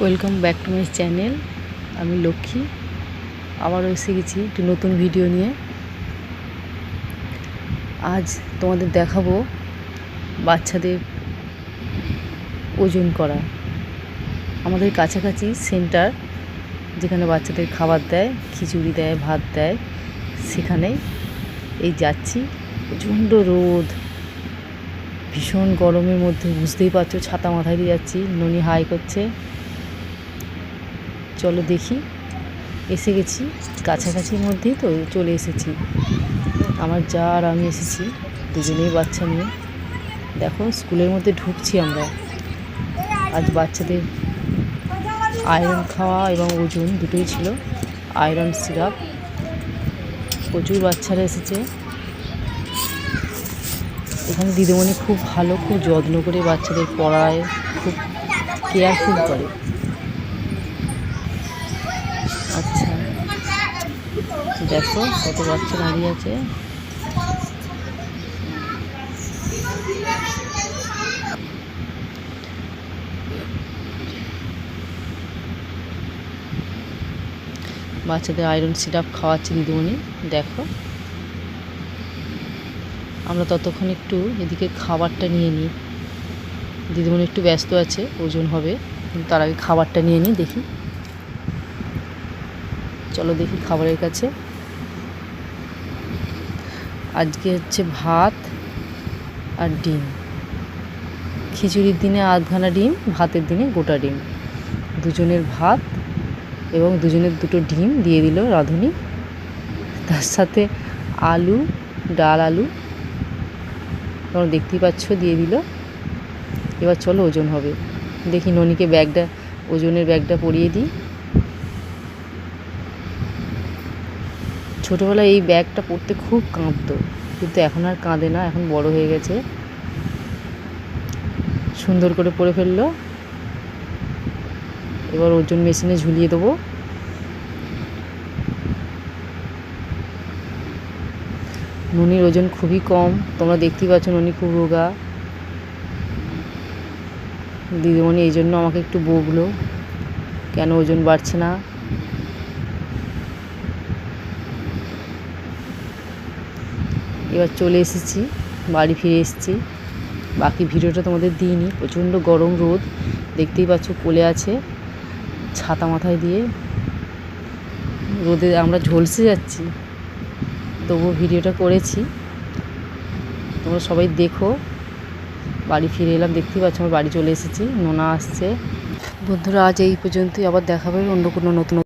Welcome back to my channel আমি লক্ষ্মী। আবারও এসে গেছি একটি নতুন ভিডিও নিয়ে। আজ তোমাদের দেখাবো বাচ্চাদের ওজন করা। আমাদের কাছাকাছি সেন্টার যেখানে বাচ্চাদের খাবার দেয়, খিচুড়ি দেয়, ভাত দেয়, সেখানে এই যাচ্ছি। প্রচণ্ড রোদ। ভীষণ গরমের মধ্যে, বুঝতেই পারছ, ছাতা মাথায় দিয়ে যাচ্ছি। ননি হাই করছে। চলো দেখি। এসে গেছি, কাছাকাছির মধ্যেই তো চলে এসেছি। আমার যা আর আমি এসেছি, দুজনেই বাচ্চা নিয়ে। দেখো, স্কুলের মধ্যে ঢুকছি আমরা। আজ বাচ্চাদের আয়রন খাওয়া এবং ওজন দুটোই ছিল। Iron syrup. প্রচুর বাচ্চারা এসেছে। এখানে দিদিমণি খুব ভালো, খুব যত্ন করে বাচ্চাদের পড়ায়, খুব কেয়ারফুল করে। দেখো কত বাচ্চা দাঁড়িয়ে আছে। বাচ্চাদের আয়রন সিরাপ খাওয়াচ্ছে দিদিমণি, দেখো। আমরা ততক্ষণ একটু এদিকে খাবারটা নিয়ে নিই। দিদিমণি একটু ব্যস্ত আছে, ওজন হবে তার আগে খাবারটা নিয়ে নিই, দেখি। চলো দেখি খাবারের কাছে। আজকে হচ্ছে ভাত আর ডিম। খিচুড়ির দিনে আধখানা ডিম, ভাতের দিনে গোটা ডিম। দুজনের ভাত এবং দুজনের দুটো ডিম দিয়ে দিল রাঁধুনি। তার সাথে আলু, ডাল আলু, তোমরা দেখতেই পাচ্ছ, দিয়ে দিল। এবার চলো ওজন হবে। দেখি ননিকে ব্যাগটা, ওজনের ব্যাগটা পরিয়ে দিই। ছোটোবেলায় এই ব্যাগটা পরতে খুব কাঁদতো, কিন্তু এখন আর কাঁদে না, এখন বড় হয়ে গেছে। সুন্দর করে পরে ফেলল। এবার ওজন মেশিনে ঝুলিয়ে দেবো। ননির ওজন খুবই কম, তোমরা দেখতেই পাচ্ছ ননি খুব রোগা। দিদিমণি এই জন্য আমাকে একটু বকলো, কেন ওজন বাড়ছে না? এবার চলে এসেছি, বাড়ি ফিরে এসেছি। বাকি ভিডিওটা তোমাদের দিইনি, প্রচণ্ড গরম রোদ, দেখতেই পাচ্ছ কোলে আছে, ছাতা মাথায় দিয়ে রোদে আমরা ঝলসে যাচ্ছি। তবুও ভিডিওটা করেছি। তোমরা সবাই দেখো, বাড়ি ফিরে এলাম, দেখতেই পাচ্ছ আমার বাড়ি চলে এসেছি, নোনা আসছে। বন্ধুরা, আজ এই পর্যন্তই, আবার দেখাবে অন্য কোনো নতুন